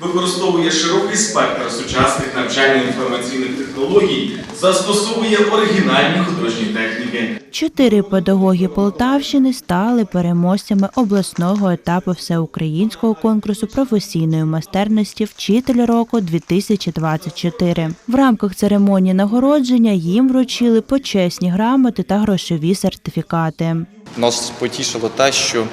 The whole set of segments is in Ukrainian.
використовує широкий спектр сучасних навчально-інформаційних технологій, застосовує оригінальні художні техніки. Чотири педагоги Полтавщини стали переможцями обласного етапу всеукраїнського конкурсу професійної майстерності Вчитель року 2024. В рамках церемонії нагородження їм вручили почесні грамоти та грошові сертифікати. Нас потішило те, що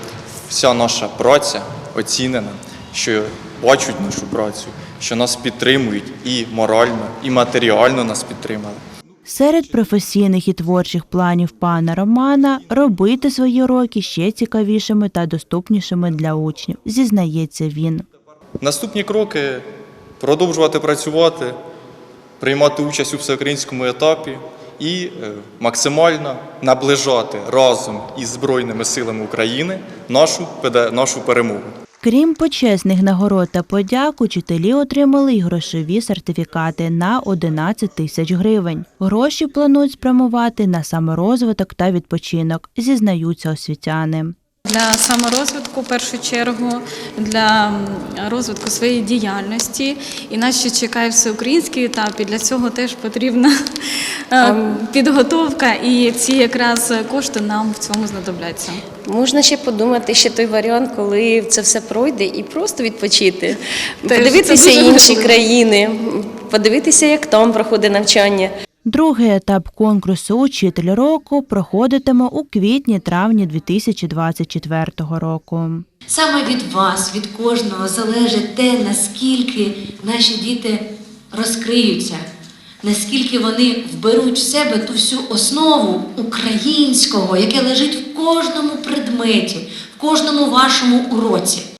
вся наша праця оцінена, що бачать нашу працю, що нас підтримують і морально, і матеріально нас підтримали. Серед професійних і творчих планів пана Романа робити свої уроки ще цікавішими та доступнішими для учнів, зізнається він. Наступні кроки продовжувати працювати, приймати участь у всеукраїнському етапі і е, максимально наближати разом із Збройними силами України нашу, нашу перемогу. Крім почесних нагород та подяк, учителі отримали й грошові сертифікати на 11 тисяч гривень. Гроші планують спрямувати на саморозвиток та відпочинок, зізнаються освітяни. Для саморозвитку, в першу чергу, для розвитку своєї діяльності. І нас ще чекає всеукраїнський етап, і для цього теж потрібна е, підготовка, і ці якраз кошти нам в цьому знадобляться. Можна ще подумати, ще той варіант, коли це все пройде, і просто відпочити, подивитися інші країни, подивитися, як там проходить навчання. Другий етап конкурсу Учитель року проходитиме у квітні-травні 2024 року. Саме від вас, від кожного залежить те, наскільки наші діти розкриються, наскільки вони вберуть в себе ту всю основу українського, яке лежить в кожному предметі, в кожному вашому уроці.